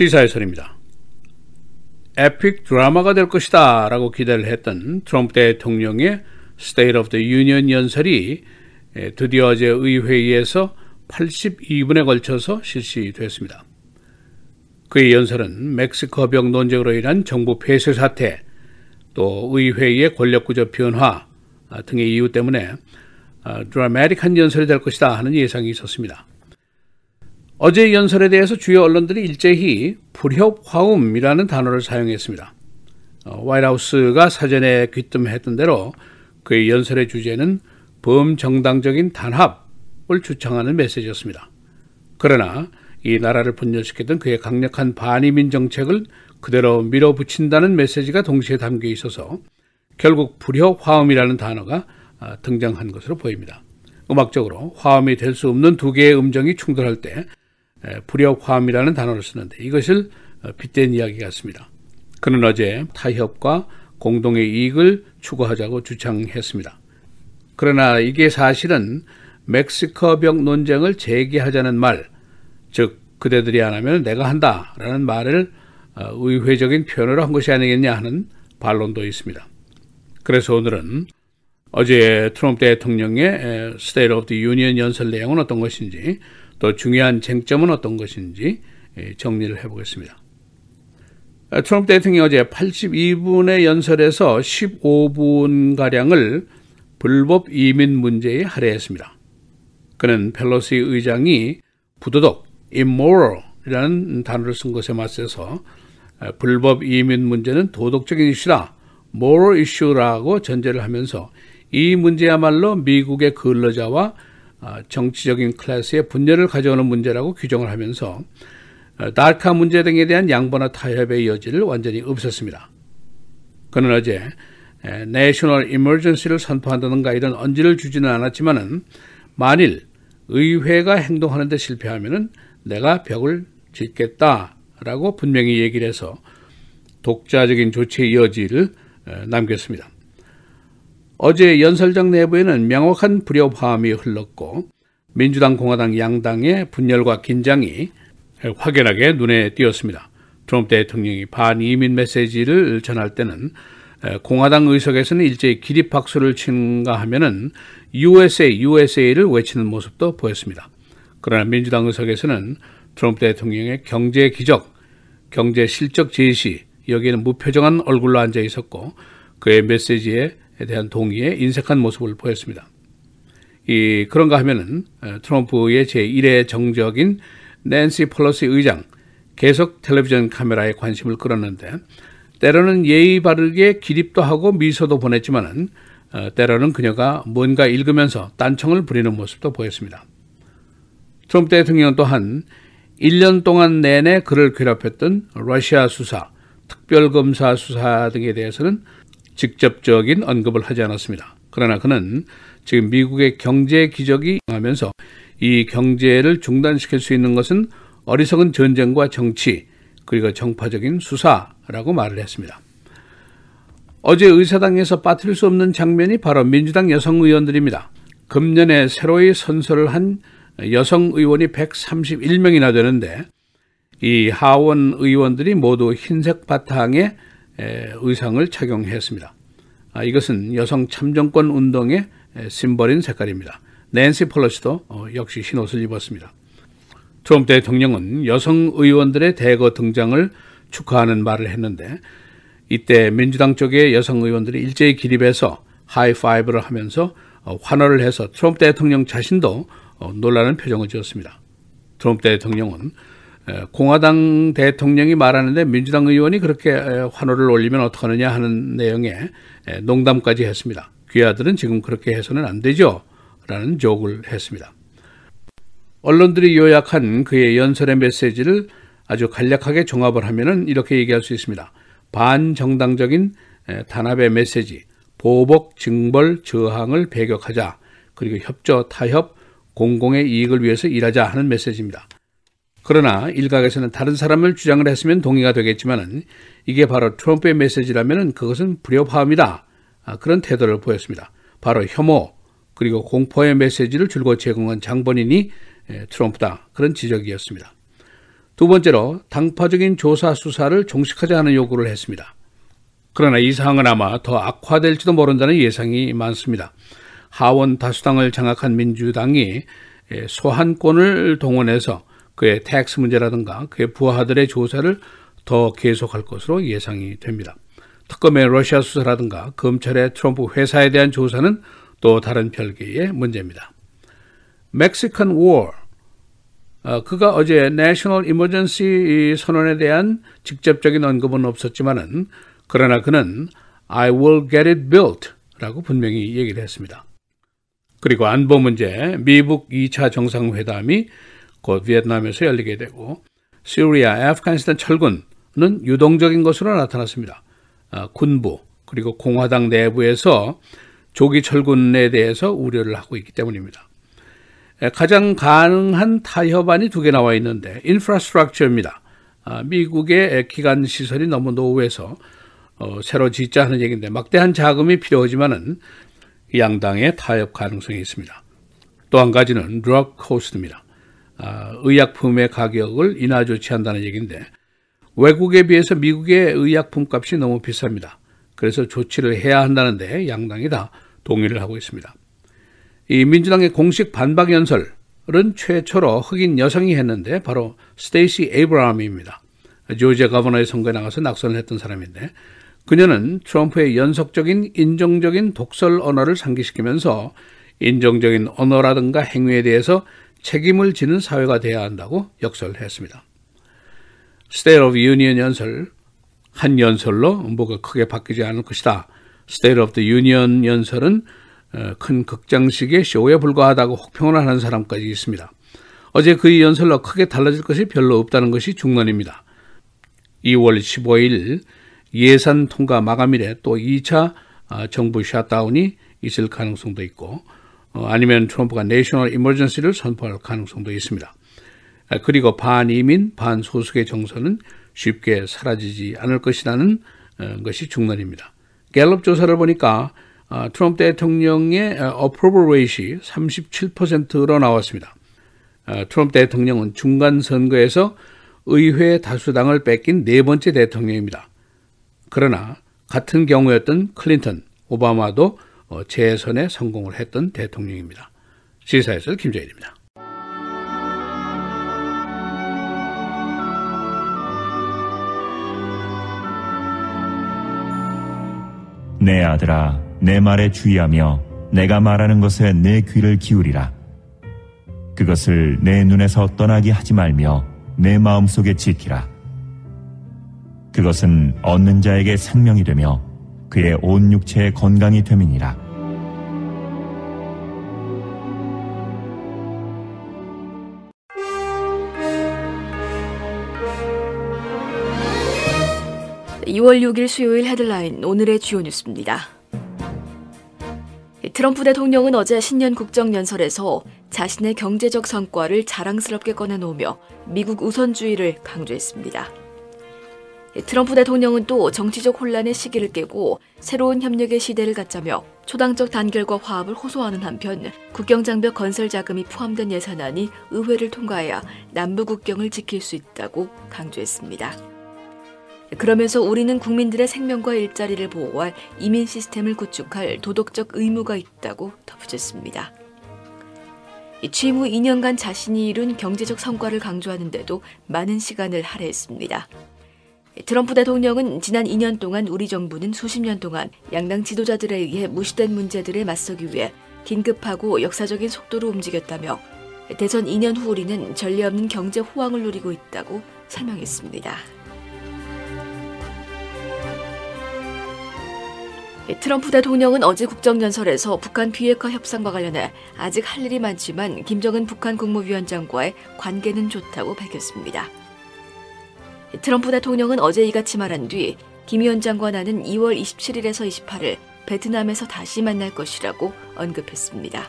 시사해설입니다. 에픽 드라마가 될 것이다 라고 기대를 했던 트럼프 대통령의 State of the 연설이 드디어 어제 의회에서 82분에 걸쳐서 실시됐습니다. 그의 연설은 멕시코병 논쟁으로 인한 정부 폐쇄 사태, 또 의회의 권력구조 변화 등의 이유 때문에 드라마틱한 연설이 될 것이다 하는 예상이 있었습니다. 어제 연설에 대해서 주요 언론들이 일제히 불협화음이라는 단어를 사용했습니다. 어, 화이트하우스가 사전에 귀뜸했던 대로 그의 연설의 주제는 범정당적인 단합을 주창하는 메시지였습니다. 그러나 이 나라를 분열시켰던 그의 강력한 반이민 정책을 그대로 밀어붙인다는 메시지가 동시에 담겨 있어서 결국 불협화음이라는 단어가 아, 등장한 것으로 보입니다. 음악적으로 화음이 될 수 없는 두 개의 음정이 충돌할 때 불협화음이라는 단어를 쓰는데 이것을 어, 빗댄 이야기 같습니다. 그는 어제 타협과 공동의 이익을 추구하자고 주창했습니다. 그러나 이게 사실은 멕시코병 논쟁을 재개하자는 말, 즉 그대들이 안 하면 내가 한다라는 말을 어, 의회적인 표현으로 한 것이 아니겠냐 하는 반론도 있습니다. 그래서 오늘은 어제 트럼프 대통령의 State of the Union 연설 내용은 어떤 것인지 또 중요한 쟁점은 어떤 것인지 예, 정리를 해보겠습니다. 아, 트럼프 대통령이 어제 82분의 연설에서 15분가량을 불법 이민 문제에 할애했습니다. 그는 펠로시 의장이 부도덕, immoral이라는 단어를 쓴 것에 맞서서 아, 불법 이민 문제는 도덕적인 이슈다, moral issue라고 전제를 하면서 이 문제야말로 미국의 근로자와 아, 정치적인 클래스의 분열을 가져오는 문제라고 규정을 하면서 다카 어, 문제 등에 대한 양보나 타협의 여지를 완전히 없앴습니다. 그는 어제 내셔널 이머전시를 선포한다든가 이런 언지를 주지는 않았지만은 만일 의회가 행동하는 데 실패하면은 내가 벽을 짓겠다라고 분명히 얘기를 해서 독자적인 조치의 여지를 남겼습니다. 어제 연설장 내부에는 명확한 불협화음이 흘렀고 민주당 공화당 양당의 분열과 긴장이 확연하게 눈에 띄었습니다. 트럼프 대통령이 반이민 메시지를 전할 때는 공화당 의석에서는 일제히 기립박수를 치는가 하면은 USA, USA를 외치는 모습도 보였습니다. 그러나 민주당 의석에서는 트럼프 대통령의 경제 기적, 경제 실적 제시, 여기에는 무표정한 얼굴로 앉아 있었고 그의 메시지에 대한 동의에 인색한 모습을 보였습니다. 이 그런가 하면은 어, 트럼프의 제1의 정적인 낸시 폴러시 의장 계속 텔레비전 카메라에 관심을 끌었는데 때로는 예의 바르게 기립도 하고 미소도 보냈지만은 어, 때로는 그녀가 뭔가 읽으면서 딴청을 부리는 모습도 보였습니다. 트럼프 대통령 또한 1년 동안 내내 그를 괴롭혔던 러시아 수사, 특별검사 수사 등에 대해서는 직접적인 언급을 하지 않았습니다. 그러나 그는 지금 미국의 경제 기적이 하면서 이 경제를 중단시킬 수 있는 것은 어리석은 전쟁과 정치 그리고 정파적인 수사라고 말을 했습니다. 어제 의사당에서 빠뜨릴 수 없는 장면이 바로 민주당 여성 의원들입니다. 금년에 새로이 선서를 한 여성 의원이 131명이나 되는데 이 하원 의원들이 모두 흰색 바탕에 의상을 착용했습니다. 아, 이것은 여성 참정권 운동의 심벌인 색깔입니다. 낸시 폴러시도 어, 역시 흰옷을 입었습니다. 트럼프 대통령은 여성 의원들의 대거 등장을 축하하는 말을 했는데 이때 민주당 쪽의 여성 의원들이 일제히 기립해서 하이파이브를 하면서 어, 환호를 해서 트럼프 대통령 자신도 어, 놀라는 표정을 지었습니다. 트럼프 대통령은 공화당 대통령이 말하는데 민주당 의원이 그렇게 환호를 올리면 어떡하느냐 하는 내용의 농담까지 했습니다. 귀하들은 지금 그렇게 해서는 안 되죠. 라는 욕을 했습니다. 언론들이 요약한 그의 연설의 메시지를 아주 간략하게 종합을 하면은 이렇게 얘기할 수 있습니다. 반정당적인 단합의 메시지, 보복, 징벌, 저항을 배격하자, 그리고 협조, 타협, 공공의 이익을 위해서 일하자 하는 메시지입니다. 그러나 일각에서는 다른 사람을 주장을 했으면 동의가 되겠지만은 이게 바로 트럼프의 메시지라면은 그것은 불협화음이다. 아, 그런 태도를 보였습니다. 바로 혐오 그리고 공포의 메시지를 줄곧 제공한 장본인이 트럼프다. 그런 지적이었습니다. 두 번째로 당파적인 조사 수사를 종식하자 하는 요구를 했습니다. 그러나 이 사항은 아마 더 악화될지도 모른다는 예상이 많습니다. 하원 다수당을 장악한 민주당이 소환권을 동원해서 그의 텍스 문제라든가 그의 부하들의 조사를 더 계속할 것으로 예상이 됩니다. 특검의 러시아 수사라든가 검찰의 트럼프 회사에 대한 조사는 또 다른 별개의 문제입니다. 멕시칸 워 어, 그가 어제 내셔널 이머전시 선언에 대한 직접적인 언급은 없었지만은 그러나 그는 I will get it built 라고 분명히 얘기를 했습니다. 그리고 안보 문제, 미국 2차 정상회담이 곧 비엔남에서 열리게 되고 시리아, 아프가니스탄 철군은 유동적인 것으로 나타났습니다. 아, 군부 그리고 공화당 내부에서 조기 철군에 대해서 우려를 하고 있기 때문입니다. 가장 가능한 타협안이 두 개 나와 있는데 인프라스트럭처입니다. 아, 미국의 기간 시설이 너무 노후해서 어, 새로 짓자 하는 얘기인데 막대한 자금이 필요하지만은 양당의 타협 가능성이 있습니다. 또 한 가지는 드럭 코스트입니다. 아, 의약품의 가격을 인하 조치한다는 얘기인데 외국에 비해서 미국의 의약품 값이 너무 비쌉니다. 그래서 조치를 해야 한다는데 양당이 다 동의를 하고 있습니다. 이 민주당의 공식 반박 연설은 최초로 흑인 여성이 했는데 바로 스테이시 에이브라함입니다. 조지아 거버너의 선거에 나가서 낙선을 했던 사람인데 그녀는 트럼프의 연속적인 인종적인 독설 언어를 상기시키면서 인종적인 언어라든가 행위에 대해서 책임을 지는 사회가 돼야 한다고 역설을 했습니다. State of Union 연설, 한 연설로 뭐가 크게 바뀌지 않을 것이다. State of the Union 연설은 어, 큰 극장식의 쇼에 불과하다고 혹평을 하는 사람까지 있습니다. 어제 그 연설로 크게 달라질 것이 별로 없다는 것이 중론입니다. 2월 15일 예산 통과 마감일에 또 2차 아, 정부 샷다운이 있을 가능성도 있고 어, 아니면 트럼프가 내셔널 이머전시를 선포할 가능성도 있습니다. 아, 그리고 반이민, 반소수의 정서는 쉽게 사라지지 않을 것이라는 어, 것이 중론입니다. 갤럽 조사를 보니까 아, 트럼프 대통령의 approval rate이 37%로 나왔습니다. 트럼프 대통령은 중간 선거에서 의회 다수당을 뺏긴 네 번째 대통령입니다. 그러나 같은 경우였던 클린턴, 오바마도 어, 재선에 성공을 했던 대통령입니다. 시사에서 김재일입니다. 내 아들아, 내 말에 주의하며 내가 말하는 것에 내 귀를 기울이라. 그것을 내 눈에서 떠나게 하지 말며 내 마음속에 지키라. 그것은 얻는 자에게 생명이 되며 그의 온 육체의 건강이 됨이니라. (2월 6일) 수요일 헤드라인 오늘의 주요 뉴스입니다. 트럼프 대통령은 어제 신년 국정연설에서 자신의 경제적 성과를 자랑스럽게 꺼내놓으며 미국 우선주의를 강조했습니다. 트럼프 대통령은 또 정치적 혼란의 시기를 깨고 새로운 협력의 시대를 갖자며 초당적 단결과 화합을 호소하는 한편 국경장벽 건설 자금이 포함된 예산안이 의회를 통과해야 남부 국경을 지킬 수 있다고 강조했습니다. 그러면서 우리는 국민들의 생명과 일자리를 보호할 이민 시스템을 구축할 도덕적 의무가 있다고 덧붙였습니다. 취임 후 2년간 자신이 이룬 경제적 성과를 강조하는데도 많은 시간을 할애했습니다. 트럼프 대통령은 지난 2년 동안 우리 정부는 수십 년 동안 양당 지도자들에 의해 무시된 문제들에 맞서기 위해 긴급하고 역사적인 속도로 움직였다며 대선 2년 후 우리는 전례 없는 경제 호황을 누리고 있다고 설명했습니다. 트럼프 대통령은 어제 국정연설에서 북한 비핵화 협상과 관련해 아직 할 일이 많지만 김정은 북한 국무위원장과의 관계는 좋다고 밝혔습니다. 트럼프 대통령은 어제 이같이 말한 뒤 김 위원장과 나는 2월 27일에서 28일 베트남에서 다시 만날 것이라고 언급했습니다.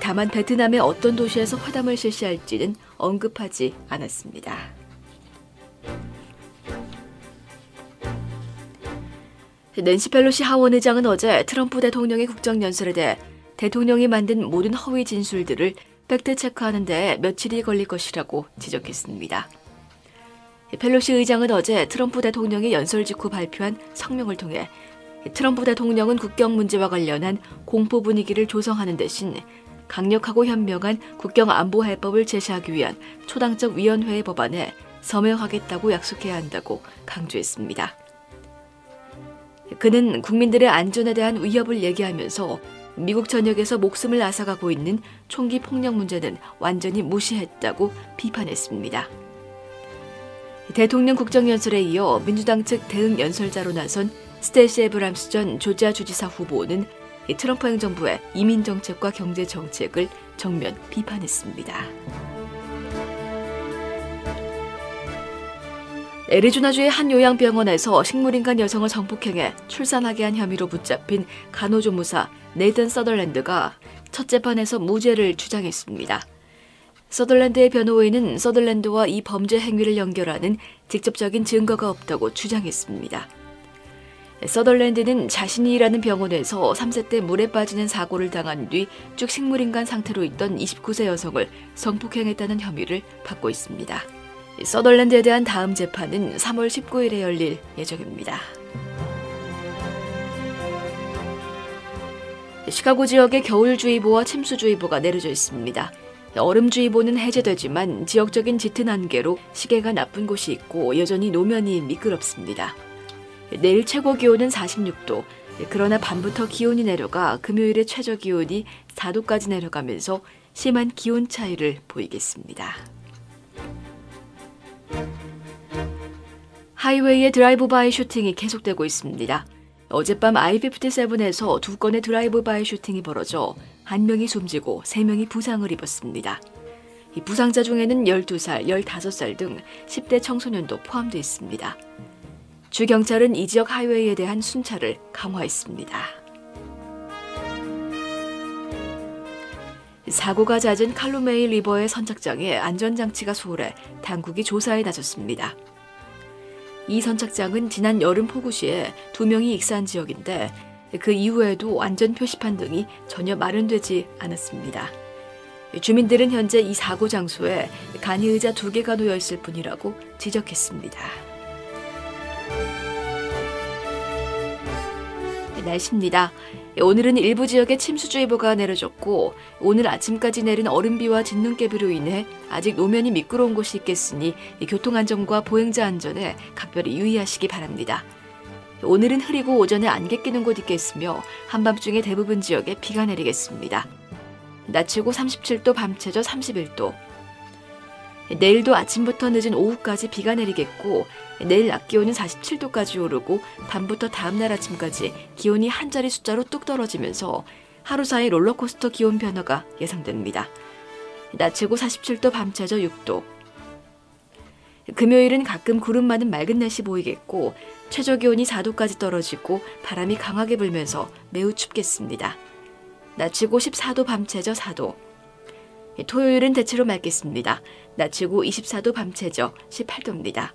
다만 베트남의 어떤 도시에서 회담을 실시할지는 언급하지 않았습니다. 낸시 펠로시 하원 의장은 어제 트럼프 대통령의 국정연설에 대해 대통령이 만든 모든 허위 진술들을 팩트체크하는 데 며칠이 걸릴 것이라고 지적했습니다. 펠로시 의장은 어제 트럼프 대통령이 연설 직후 발표한 성명을 통해 트럼프 대통령은 국경 문제와 관련한 공포 분위기를 조성하는 대신 강력하고 현명한 국경 안보 해법을 제시하기 위한 초당적 위원회의 법안에 서명하겠다고 약속해야 한다고 강조했습니다. 그는 국민들의 안전에 대한 위협을 얘기하면서 미국 전역에서 목숨을 앗아가고 있는 총기 폭력 문제는 완전히 무시했다고 비판했습니다. 대통령 국정연설에 이어 민주당 측 대응 연설자로 나선 스테이시 에브람스 전 조지아 주지사 후보는 트럼프 행정부의 이민 정책과 경제 정책을 정면 비판했습니다. 애리조나주의 한 요양병원에서 식물인간 여성을 성폭행해 출산하게 한 혐의로 붙잡힌 간호조무사 네이든 서덜랜드가 첫 재판에서 무죄를 주장했습니다. 서덜랜드의 변호인은 서덜랜드와 이 범죄 행위를 연결하는 직접적인 증거가 없다고 주장했습니다. 서덜랜드는 자신이 일하는 병원에서 3세 때 물에 빠지는 사고를 당한 뒤 쭉 식물인간 상태로 있던 29세 여성을 성폭행했다는 혐의를 받고 있습니다. 서덜랜드에 대한 다음 재판은 3월 19일에 열릴 예정입니다. 시카고 지역에 겨울주의보와 침수주의보가 내려져 있습니다. 얼음주의보는 해제되지만 지역적인 짙은 안개로 시계가 나쁜 곳이 있고 여전히 노면이 미끄럽습니다. 내일 최고 기온은 46도. 그러나 밤부터 기온이 내려가 금요일에 최저 기온이 4도까지 내려가면서 심한 기온 차이를 보이겠습니다. 하이웨이의 드라이브 바이 슈팅이 계속되고 있습니다. 어젯밤 I-57에서 두 건의 드라이브 바이 슈팅이 벌어져 한 명이 숨지고 세 명이 부상을 입었습니다. 이 부상자 중에는 12살, 15살 등 10대 청소년도 포함되어 있습니다. 주 경찰은 이 지역 하이웨이에 대한 순찰을 강화했습니다. 사고가 잦은 칼루메이 리버의 선착장에 안전장치가 소홀해 당국이 조사에 나섰습니다. 이 선착장은 지난 여름 폭우 시에 두 명이 익사한 지역인데 그 이후에도 안전 표시판 등이 전혀 마련되지 않았습니다. 주민들은 현재 이 사고 장소에 간이 의자 두 개가 놓여 있을 뿐이라고 지적했습니다. 날씨입니다. 오늘은 일부 지역에 침수주의보가 내려졌고 오늘 아침까지 내린 얼음비와 진눈깨비로 인해 아직 노면이 미끄러운 곳이 있겠으니 교통안전과 보행자 안전에 각별히 유의하시기 바랍니다. 오늘은 흐리고 오전에 안개 끼는 곳 있겠으며 한밤중에 대부분 지역에 비가 내리겠습니다. 낮 최고 37도, 밤 최저 31도. 내일도 아침부터 늦은 오후까지 비가 내리겠고 내일 낮 기온은 47도까지 오르고 밤부터 다음날 아침까지 기온이 한 자리 숫자로 뚝 떨어지면서 하루 사이 롤러코스터 기온 변화가 예상됩니다. 낮 최고 47도, 밤 최저 6도. 금요일은 가끔 구름 많은 맑은 날씨 보이겠고 최저 기온이 4도까지 떨어지고 바람이 강하게 불면서 매우 춥겠습니다. 낮 최고 14도, 밤 최저 4도. 토요일은 대체로 맑겠습니다. 낮 최고 24도, 밤 최저 18도입니다.